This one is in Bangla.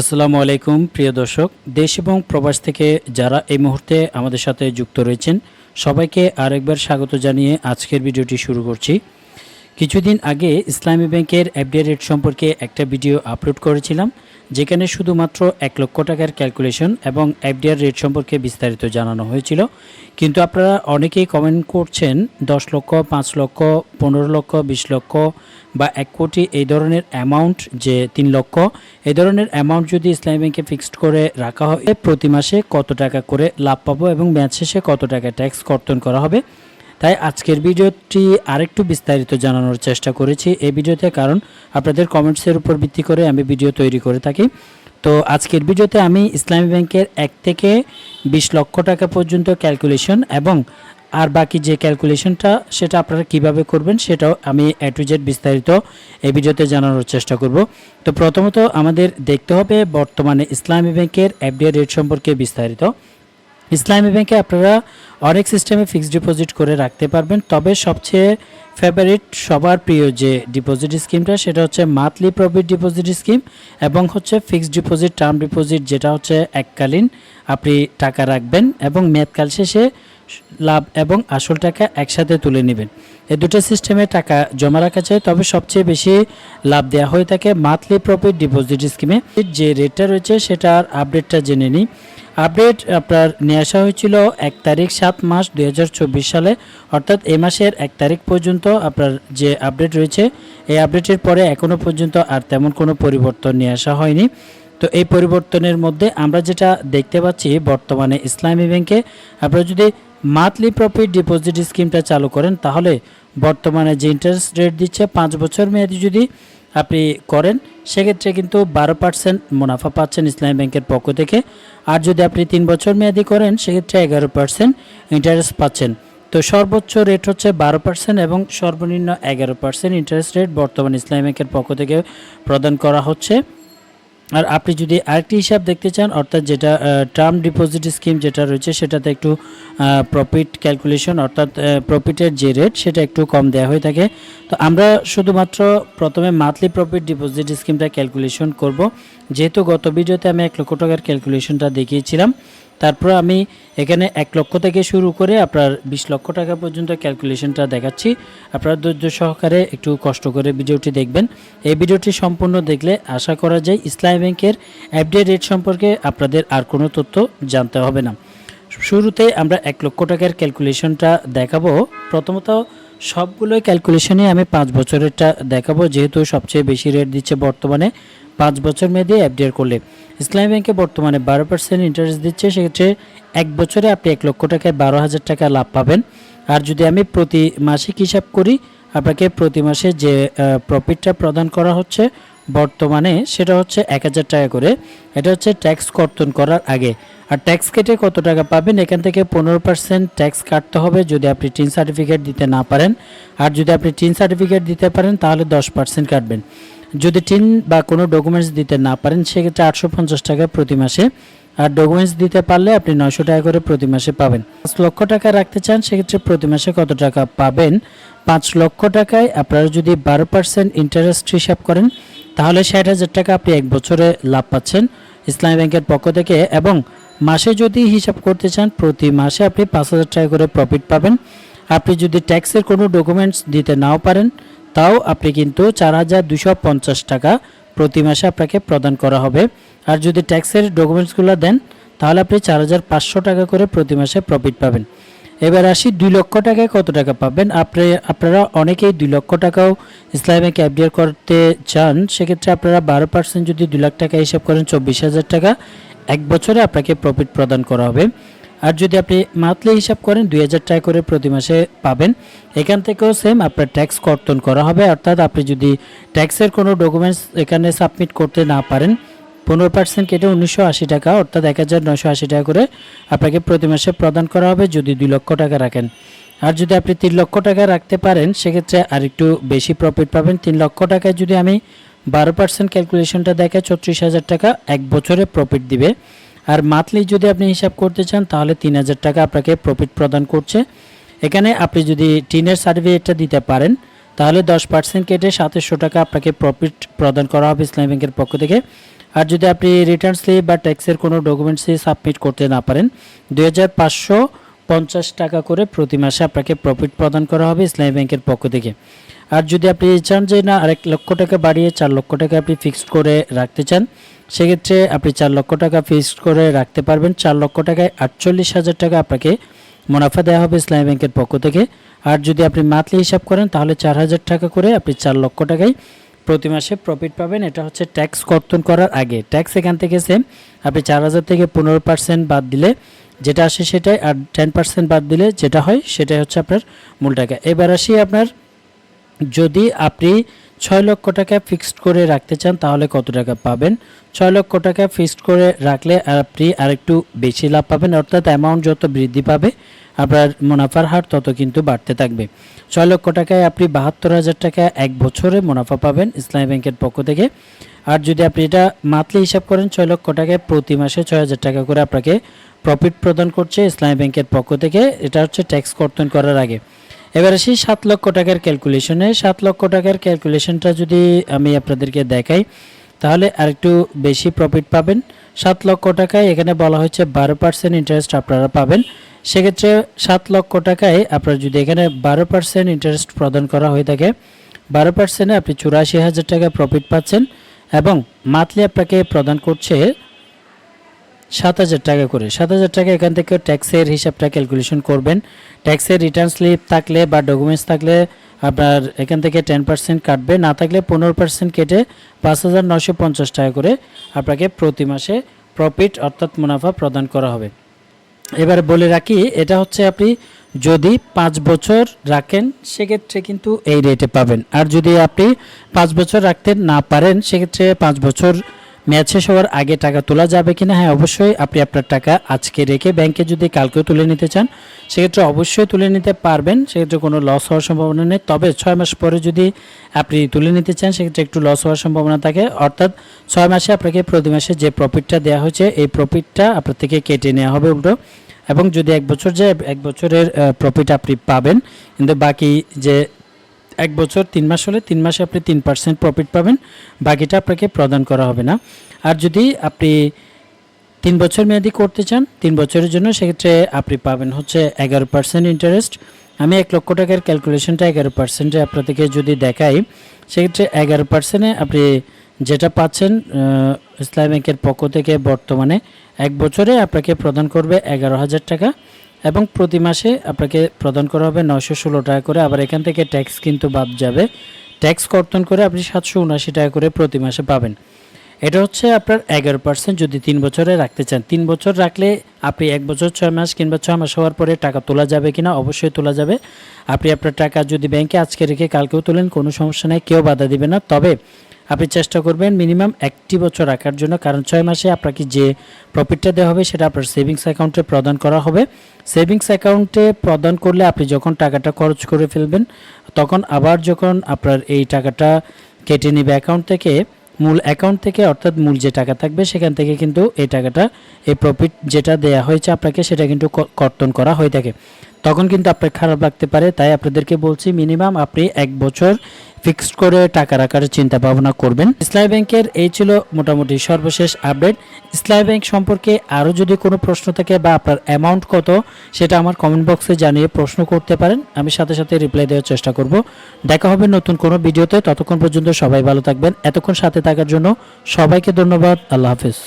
আসসালামু আলাইকুম, প্রিয় দর্শক। দেশ এবং প্রবাস থেকে যারা এই মুহূর্তে আমাদের সাথে যুক্ত রয়েছেন, সবাইকে আরেকবার স্বাগত জানিয়ে আজকের ভিডিওটি শুরু করছি। কিছুদিন আগে ইসলামী ব্যাংকের এফডিআই রেট সম্পর্কে একটা ভিডিও আপলোড করেছিলাম। যেখানে শুধুমাত্র এক লক্ষ টাকার ক্যালকুলেশন এবং এফডিআর রেট সম্পর্কে বিস্তারিত জানানো হয়েছিল। কিন্তু আপনারা অনেকেই কমেন্ট করছেন, দশ লক্ষ, পাঁচ লক্ষ, পনেরো লক্ষ, বিশ লক্ষ বা এক কোটি, এই ধরনের অ্যামাউন্ট যে তিন লক্ষ, এই ধরনের অ্যামাউন্ট যদি ইসলামী ব্যাংকে ফিক্সড করে রাখা হয়, প্রতি মাসে কত টাকা করে লাভ পাবো এবং ম্যাচ শেষে কত টাকা ট্যাক্স কর্তন করা হবে? তাই আজকের ভিডিওটি আরেকটু বিস্তারিত জানানোর চেষ্টা করেছি এই ভিডিওতে, কারণ আপনাদের কমেন্টসের উপর ভিত্তি করে আমি ভিডিও তৈরি করে থাকি। তো আজকের ভিডিওতে আমি ইসলামী ব্যাংকের এক থেকে বিশ লক্ষ টাকা পর্যন্ত ক্যালকুলেশন এবং আর বাকি যে ক্যালকুলেশনটা সেটা আপনারা কীভাবে করবেন সেটাও আমি এ টু জেড বিস্তারিত এই ভিডিওতে জানানোর চেষ্টা করব। তো প্রথমত আমাদের দেখতে হবে বর্তমানে ইসলামী ব্যাংকের এফডিআই রেট সম্পর্কে বিস্তারিত। ইসলামী ব্যাংকে আপনারা অনেক সিস্টেমে ফিক্সড ডিপোজিট করে রাখতে পারবেন। তবে সবচেয়ে ফেভারিট সবার প্রিয় যে ডিপোজিট স্কিমটা সেটা হচ্ছে মান্থলি প্রফিট ডিপোজিট স্কিম এবং হচ্ছে ফিক্সড ডিপোজিট টার্ম ডিপোজিট যেটা হচ্ছে এককালীন আপনি টাকা রাখবেন এবং মেয়াদকাল শেষে লাভ এবং আসল টাকা একসাথে তুলে নেবেন। এই দুটো সিস্টেমে টাকা জমা রাখা যায়, তবে সবচেয়ে বেশি লাভ দেওয়া হয়ে থাকে মান্থলি প্রফিট ডিপোজিট স্কিমে যে রেটটা রয়েছে, সেটার আপডেটটা জেনে নিই। আপডেট আপনার নিয়ে আসা হয়েছিল এক তারিখ সাত মাস দুই হাজার চব্বিশ সালে, অর্থাৎ এ মাসের এক তারিখ পর্যন্ত আপনার যে আপডেট রয়েছে, এই আপডেটের পরে এখনও পর্যন্ত আর তেমন কোনো পরিবর্তন নিয়ে আসা হয়নি। তো এই পরিবর্তনের মধ্যে আমরা যেটা দেখতে পাচ্ছি বর্তমানে ইসলামী ব্যাংকে, আপনারা যদি মান্থলি প্রফিট ডিপোজিট স্কিমটা চালু করেন, তাহলে বর্তমানে যে ইন্টারেস্ট রেট দিচ্ছে পাঁচ বছর মেয়াদি যদি আপনি করেন, সেক্ষেত্রে কিন্তু বারো পার্সেন্ট মুনাফা পাচ্ছেন ইসলামী ব্যাংকের পক্ষ থেকে। আর যদি আপনি তিন বছর মেয়াদি করেন, সেক্ষেত্রে এগারো পার্সেন্ট ইন্টারেস্ট পাচ্ছেন। তো সর্বোচ্চ রেট হচ্ছে বারো পার্সেন্ট এবং সর্বনিম্ন এগারো পার্সেন্ট ইন্টারেস্ট রেট বর্তমান ইসলামী ব্যাংকের পক্ষ থেকে প্রদান করা হচ্ছে। আর আপনি যদি আরেকটি হিসাব দেখতে চান, অর্থাৎ যেটা টার্ম ডিপোজিট স্কিম যেটা রয়েছে, সেটাতে একটু প্রফিট ক্যালকুলেশন অর্থাৎ প্রফিটের যে রেট সেটা একটু কম দেওয়া হয়ে থাকে। তো আমরা শুধুমাত্র প্রথমে মান্থলি প্রফিট ডিপোজিট স্কিমটা ক্যালকুলেশন করব। যেহেতু গত ভিডিওতে আমি এক লক্ষ টাকার ক্যালকুলেশনটা দেখিয়েছিলাম, তারপর আমি এখানে এক লক্ষ থেকে শুরু করে আপনার বিশ লক্ষ টাকা পর্যন্ত ক্যালকুলেশনটা দেখাচ্ছি। আপনারা ধৈর্য সহকারে একটু কষ্ট করে ভিডিওটি দেখবেন। এই ভিডিওটি সম্পূর্ণ দেখলে আশা করা যায় ইসলামী ব্যাংকের এফডিআই রেট সম্পর্কে আপনাদের আর কোনো তথ্য জানতে হবে না। শুরুতে আমরা এক লক্ষ টাকার ক্যালকুলেশনটা দেখাবো। প্রথমত সবগুলোই ক্যালকুলেশনে আমি পাঁচ বছরেরটা দেখাবো, যেহেতু সবচেয়ে বেশি রেট দিচ্ছে বর্তমানে। পাঁচ বছর মেয়াদে এফডিআর করলে ইসলামী ব্যাংকে বর্তমানে বারো পার্সেন্ট ইন্টারেস্ট দিচ্ছে, সেক্ষেত্রে এক বছরে আপনি এক লক্ষ টাকায় বারো হাজার টাকা লাভ পাবেন। আর যদি আমি প্রতি মাসিক হিসাব করি, আপনাকে প্রতি মাসে যে প্রফিটটা প্রদান করা হচ্ছে, বর্তমানে সেটা হচ্ছে এক হাজার টাকা করে। এটা হচ্ছে ট্যাক্স কর্তন করার আগে। আর ট্যাক্স কেটে কত টাকা পাবেন, এখান থেকে পনেরো পার্সেন্ট ট্যাক্স কাটতে হবে যদি আপনি টিন সার্টিফিকেট দিতে না পারেন। আর যদি আপনি টিন সার্টিফিকেট দিতে পারেন, তাহলে দশ পার্সেন্ট কাটবেন। যদি টিন বা কোনো ডকুমেন্টস দিতে না পারেন, সেক্ষেত্রে আটশো পঞ্চাশ টাকা প্রতি মাসে। আর ডকুমেন্টস দিতে পারলে আপনি নয়শো টাকা করে প্রতি মাসে পাবেন। পাঁচ লক্ষ টাকা রাখতে চান, সেক্ষেত্রে প্রতি মাসে কত টাকা পাবেন? পাঁচ লক্ষ টাকায় আপনারা যদি বারো পার্সেন্ট ইন্টারেস্ট হিসাব করেন, তাহলে ষাট হাজার টাকা আপনি এক বছরে লাভ পাচ্ছেন ইসলামী ব্যাংকের পক্ষ থেকে। এবং মাসে যদি হিসাব করতে চান, প্রতি মাসে আপনি পাঁচ হাজার টাকা করে প্রফিট পাবেন। আপনি যদি ট্যাক্সের কোনো ডকুমেন্টস দিতে নাও পারেন তাও আপনি কিন্তু চার হাজার দুশো পঞ্চাশ টাকা প্রতি মাসে আপনাকে প্রদান করা হবে। আর যদি ট্যাক্সের ডকুমেন্টসগুলো দেন, তাহলে আপনি চার হাজার পাঁচশো টাকা করে প্রতি মাসে প্রফিট পাবেন। এবার আসি, দুই লক্ষ টাকায় কত টাকা পাবেন? আপনি, আপনারা অনেকেই দুই লক্ষ টাকাও ইসলামী এফডিআর করতে চান, সেক্ষেত্রে আপনারা বারো পার্সেন্ট যদি দুই লাখ টাকা হিসাব করেন, চব্বিশ হাজার টাকা, এক বছরে আপনাকে প্রফিট প্রদান করা হবে। আর যদি আপনি মান্থলি হিসাব করেন দুই হাজার টাকা করে প্রতি মাসে পাবেন, এখান থেকেও সেম আপনার ট্যাক্স কর্তন করা হবে। অর্থাৎ আপনি যদি ট্যাক্সের কোনো ডকুমেন্টস এখানে সাবমিট করতে না পারেন, পনেরো পার্সেন্ট কেটে উনিশশো আশি টাকা, অর্থাৎ এক হাজার নয়শো আশি টাকা করে আপনাকে প্রতি মাসে প্রদান করা হবে যদি দুই লক্ষ টাকা রাখেন। আর যদি আপনি তিন লক্ষ টাকা রাখতে পারেন, সেক্ষেত্রে আর একটু বেশি প্রফিট পাবেন। তিন লক্ষ টাকায় যদি আমি বারো পার্সেন্ট ক্যালকুলেশনটা দেখে ছত্রিশ হাজার টাকা এক বছরে প্রফিট দিবে। আর মান্থলি যদি আপনি হিসাব করতে চান, তাহলে তিন হাজার টাকা আপনাকে প্রফিট প্রদান করছে। এখানে আপনি যদি টিনের সার্টিফিকেটটা দিতে পারেন, তাহলে দশ পার্সেন্ট কেটে সাতাশশো টাকা আপনাকে প্রফিট প্রদান করা হবে ইসলামী ব্যাংকের পক্ষ থেকে। আর যদি আপনি রিটার্ন স্লিপ বা ট্যাক্সের কোনো ডকুমেন্টসই সাবমিট করতে না পারেন, দুই হাজার পাঁচশো পঞ্চাশ টাকা করে প্রতি মাসে আপনাকে প্রফিট প্রদান করা হবে ইসলামী ব্যাংকের পক্ষ থেকে। আর যদি আপনি চান যে না, আরেক লক্ষ টাকা বাড়িয়ে চার লক্ষ টাকা আপনি ফিক্সড করে রাখতে চান, সেক্ষেত্রে আপনি চার লক্ষ টাকা ফিক্সড করে রাখতে পারবেন। চার লক্ষ টাকায় আটচল্লিশ হাজার টাকা আপনাকে মুনাফা দেওয়া হবে ইসলামী ব্যাংকের পক্ষ থেকে। আর যদি আপনি মান্থলি হিসাব করেন, তাহলে চার হাজার টাকা করে আপনি চার লক্ষ টাকায় প্রতি মাসে প্রফিট পাবেন। এটা হচ্ছে ট্যাক্স কর্তন করার আগে। ট্যাক্স এখান থেকে সেম আপনি চার হাজার থেকে পনেরো পার্সেন্ট বাদ দিলে যেটা আসে সেটাই, আর টেন পার্সেন্ট বাদ দিলে যেটা হয়, সেটাই হচ্ছে আপনার মূল টাকা। এবার আসি আপনার যদি আপনি ছয় লক্ষ টাকা ফিক্সড করে রাখতে চান, তাহলে কত টাকা পাবেন? ছয় লক্ষ টাকা ফিক্সড করে রাখলে আপনি আরেকটু বেশি লাভ পাবেন, অর্থাৎ অ্যামাউন্ট যত বৃদ্ধি পাবে, আপনার মুনাফার হার তত কিন্তু বাড়তে থাকবে। ছয় লক্ষ টাকায় আপনি বাহাত্তর হাজার টাকা এক বছরে মুনাফা পাবেন ইসলামী ব্যাংকের পক্ষ থেকে। আর যদি আপনি এটা মান্থলি হিসাব করেন, ছয় লক্ষ টাকায় প্রতি মাসে ছয় হাজার টাকা করে আপনাকে প্রফিট প্রদান করছে ইসলামী ব্যাংকের পক্ষ থেকে। এটা হচ্ছে ট্যাক্স কর্তন করার আগে। এবার আসি সাত লক্ষ টাকার ক্যালকুলেশনে সাত লক্ষ টাকার ক্যালকুলেশনটা যদি আমি আপনাদেরকে দেখাই, তাহলে আর একটু বেশি প্রফিট পাবেন। সাত লক্ষ টাকায় এখানে বলা হচ্ছে বারো পার্সেন্ট ইন্টারেস্ট আপনারা পাবেন। সেক্ষেত্রে সাত লক্ষ টাকায় আপনার যদি এখানে বারো পার্সেন্ট ইন্টারেস্ট প্রদান করা হয়ে থাকে, বারো পার্সেন্টে আপনি চুরাশি হাজার টাকা প্রফিট পাচ্ছেন এবং মান্থলি আপনাকে প্রদান করছে সাত হাজার টাকা করে। সাত হাজার টাকা এখান থেকে ট্যাক্সের হিসাবটা ক্যালকুলেশন করবেন। ট্যাক্সের রিটার্ন স্লিপ থাকলে বা ডকুমেন্টস থাকলে আপনার এখান থেকে টেন পার্সেন্ট কাটবে, না থাকলে পনেরো পার্সেন্ট কেটে পাঁচ হাজার নশো পঞ্চাশ টাকা করে আপনাকে প্রতি মাসে প্রফিট অর্থাৎ মুনাফা প্রদান করা হবে। এবার বলে রাখি, এটা হচ্ছে আপনি যদি পাঁচ বছর রাখেন, সেক্ষেত্রে কিন্তু এই রেটে পাবেন। আর যদি আপনি পাঁচ বছর রাখতে না পারেন, সেক্ষেত্রে পাঁচ বছর মেয়াদ শেষ হওয়ার আগে টাকা তোলা যাবে কিনা? হ্যাঁ অবশ্যই। আপনি আপনার টাকা আজকে রেখে ব্যাংকে যদি কালকেও তুলে নিতে চান, সেক্ষেত্রে অবশ্যই তুলে নিতে পারবেন। সেক্ষেত্রে কোনো লস হওয়ার সম্ভাবনা নেই। তবে ছয় মাস পরে যদি আপনি তুলে নিতে চান, সেক্ষেত্রে একটু লস হওয়ার সম্ভাবনা থাকে। অর্থাৎ ছয় মাসে আপনাকে প্রতি মাসে যে প্রফিটটা দেওয়া হয়েছে, এই প্রফিটটা আপনার থেকে কেটে নেওয়া হবে উল্টো। এবং যদি এক বছর যায়, এক বছরের প্রফিট আপনি পাবেন। কিন্তু বাকি যে এক বছর, তিন মাস হলে তিন মাসে আপনি তিন পার্সেন্ট প্রফিট পাবেন। বাকিটা আপনাকে প্রদান করা হবে না। আর যদি আপনি তিন বছর মেয়াদি করতে চান, তিন বছরের জন্য সেক্ষেত্রে আপনি পাবেন হচ্ছে এগারো পার্সেন্ট ইন্টারেস্ট আমি এক লক্ষ টাকার ক্যালকুলেশনটা এগারো পার্সেন্টে আপনাদেরকে যদি দেখাই, সেক্ষেত্রে এগারো পার্সেন্টে আপনি যেটা পাচ্ছেন ইসলাম ব্যাংকের পক্ষ থেকে বর্তমানে এক বছরে আপনাকে প্রদান করবে এগারো হাজার টাকা। এবং প্রতি মাসে আপনাকে প্রদান করা হবে নশো ষোলো টাকা করে। আবার এখান থেকে ট্যাক্স কিন্তু বাদ যাবে। ট্যাক্স কর্তন করে আপনি সাতশো উনআশি টাকা করে প্রতি মাসে পাবেন। এটা হচ্ছে আপনার এগারো পার্সেন্ট যদি তিন বছরে রাখতে চান। তিন বছর রাখলে আপনি এক বছর ছয় মাস কিংবা ছয় মাস হওয়ার পরে টাকা তোলা যাবে কিনা অবশ্যই তোলা যাবে। আপনি আপনার টাকা যদি ব্যাংকে আজকে রেখে কালকেও তোলেন, কোনো সমস্যা নেই, কেউ বাধা দিবে না। তবে আপনি চেষ্টা করবেন মিনিমাম একটি বছর রাখার জন্য, কারণ ছয় মাসে আপনাকে যে প্রফিটটা দেওয়া হবে সেটা আপনার সেভিংস অ্যাকাউন্টে প্রদান করা হবে। সেভিংস অ্যাকাউন্টে প্রদান করলে আপনি যখন টাকাটা খরচ করে ফেলবেন, তখন আবার যখন আপনার এই টাকাটা কেটে নেবে অ্যাকাউন্ট থেকে, মূল অ্যাকাউন্ট থেকে, অর্থাৎ মূল যে টাকা থাকবে, সেখান থেকে কিন্তু এই টাকাটা, এই প্রফিট যেটা দেয়া হয়েছে আপনাকে, সেটা কিন্তু কর্তন করা হয়ে থাকে। তখন কিন্তু আপনার খারাপ লাগতে পারে, তাই আপনাদেরকে বলছি, মিনিমাম আপনি এক বছর ফিক্সড করে টাকা রাখার চিন্তা ভাবনা করবেন। ইসলামী ব্যাংকের এই ছিল মোটামুটি সর্বশেষ আপডেট। ইসলামী ব্যাংক সম্পর্কে আরও যদি কোনো প্রশ্ন থাকে বা আপনার অ্যামাউন্ট কত, সেটা আমার কমেন্ট বক্সে জানিয়ে প্রশ্ন করতে পারেন। আমি সাথে সাথে রিপ্লাই দেওয়ার চেষ্টা করব। দেখা হবে নতুন কোনো ভিডিওতে। ততক্ষণ পর্যন্ত সবাই ভালো থাকবেন। এতক্ষণ সাথে থাকার জন্য সবাইকে ধন্যবাদ। আল্লাহ হাফিজ।